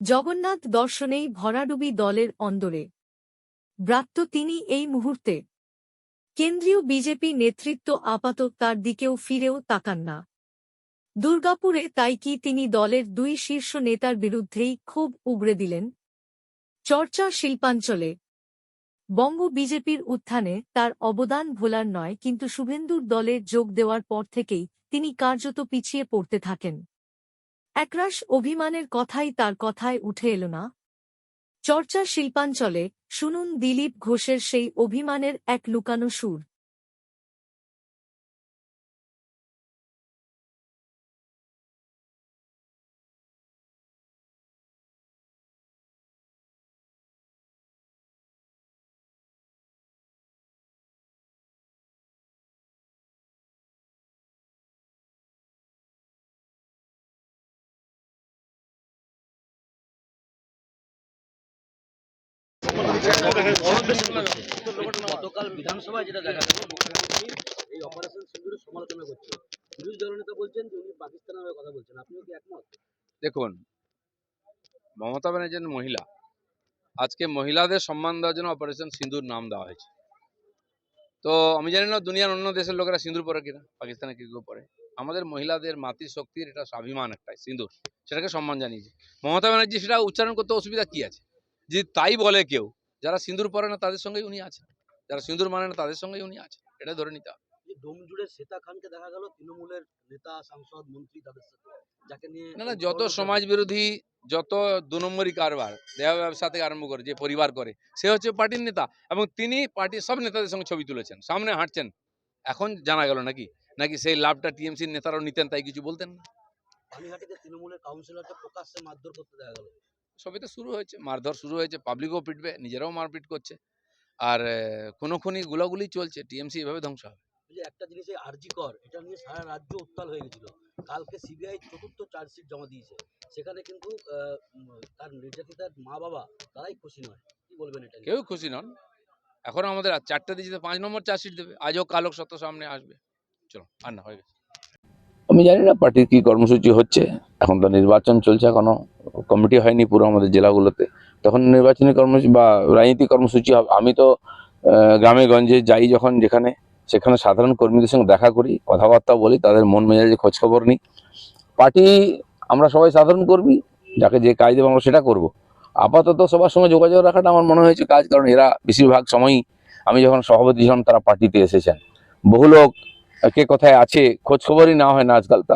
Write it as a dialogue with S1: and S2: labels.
S1: জগন্নাথ দর্শনেই ভরাডুবি দলের অন্দরে। ব্রাত্য তিনি এই মুহূর্তে। কেন্দ্রীয় বিজেপি নেতৃত্ব আপাতত তার দিকেও ফিরেও তাকান না। দুর্গাপুরে তাই কি তিনি দলের দুই শীর্ষ নেতার বিরুদ্ধেই খুব উগড়ে দিলেন? চর্চা শিল্পাঞ্চলে। বঙ্গ বিজেপির উত্থানে তার অবদান ভোলার নয়, কিন্তু শুভেন্দুর দলে যোগ দেওয়ার পর থেকেই তিনি কার্যত পিছিয়ে পড়তে থাকেন। একরাশ অভিমানের কথাই তার কথায় উঠে এল না। চর্চা শিল্পাঞ্চলে শুনুন দিলীপ ঘোষের সেই অভিমানের এক লুকানো সুর।
S2: দেখুন, মমতা ব্যানার্জি মহিলা। আজকে মহিলাদের সম্মান দেওয়ার জন্য অপারেশন সিঁদুর নাম দেওয়া হয়েছে। তো আমি জানি না, দুনিয়ার অন্য দেশের লোকেরা সিঁদুর পরে কিনা, পাকিস্তানে কি পরে? আমাদের মহিলাদের মাতৃশক্তির এটা স্বাভিমান একটাই সিঁদুর সেটাকে সম্মান জানিয়েছে। মমতা ব্যানার্জি সেটা উচ্চারণ করতে অসুবিধা কি আছে? যদি তাই বলে কেউ যারা সিঁদুর পরে না তাদের সঙ্গেই উনি আছেন। যারা সিঁদুর মানে না তাদের সঙ্গেই উনি আছেন। এটা ধরে নিতে হবে।
S3: ডোমজুড়ে শ্বেতা খানকে দেখা গেল তৃণমূলের নেতা সাংসদ মন্ত্রী তাদের সাথে। যাকে নিয়ে
S2: না না যত সমাজ বিরোধী যত দু নম্বরই কারবার দেহ ব্যবসা থেকে আরম্ভ করে যে পরিবার করে সে হচ্ছে পার্টির নেতা এবং তিনি পার্টির সব নেতাদের সঙ্গে ছবি তুলেছেন। সামনে হাঁটছেন। এখন জানা গেল নাকি? নাকি সেই লাভটা টিএমসির নেতারাও নিতেন তাই কিছু বলতেন না?
S3: পানিহাটিতে তৃণমূলের কাউন্সিলরকে প্রকাশ্যে মারধর করতে দেখা গেল।
S2: সবই তো শুরু হয়েছে। মারধর শুরু হয়েছে পাবলিকও পিটবে নিজেরাও মারপিট করছে। আর কোনো খুনি গুলাগুলি চলছে টিএমসি এভাবে ধ্বংস হবে।
S3: যে একটা জিনিস আরজি কর এটা নিয়ে সারা রাজ্য উত্তাল হয়ে গেছিল। কালকে সিবিআই চতুর্থ চার্জশিট জমা দিয়েছে। সেখানে কিন্তু তার নির্যাতিতার মা বাবা তারাই খুশি নয়। কি বলবেন এটা?
S2: কেউ খুশি নন। এখন আমাদের আর চারটে দিয়েছে পাঁচ নম্বর চার্জশিট দেবে। আজও কালক সত্য সামনে আসবে। চলো আর না হয়ে গেছে।
S4: আমি জানি না পার্টির কি কর্মসূচি হচ্ছে। এখন তো নির্বাচন চলছে এখনও। কমিটি হয়নি পুরো আমাদের জেলাগুলোতে। তখন নির্বাচনী কর্মসূচি বা রাজনীতি কর্মসূচি হবে। আমি তো গ্রামে গঞ্জে যাই যখন যেখানে, সেখানে সাধারণ কর্মীদের সঙ্গে দেখা করি কথাবার্তা বলি, তাদের মন মেজাজে খোঁজ খবর নিই। পার্টি, আমরা সবাই সাধারণ কর্মী, যাকে যে কাজ দেবো আমরা সেটা করব। আপাতত সবার সঙ্গে যোগাযোগ রাখাটা আমার মনে হয়েছে কাজ, কারণ এরা বেশিরভাগ সময়ই আমি যখন সভাপতি ছিলাম, তারা পার্টিতে এসেছেন। বহু লোক কে কোথায় আছে, খোঁজখবরই না হয় না আজকাল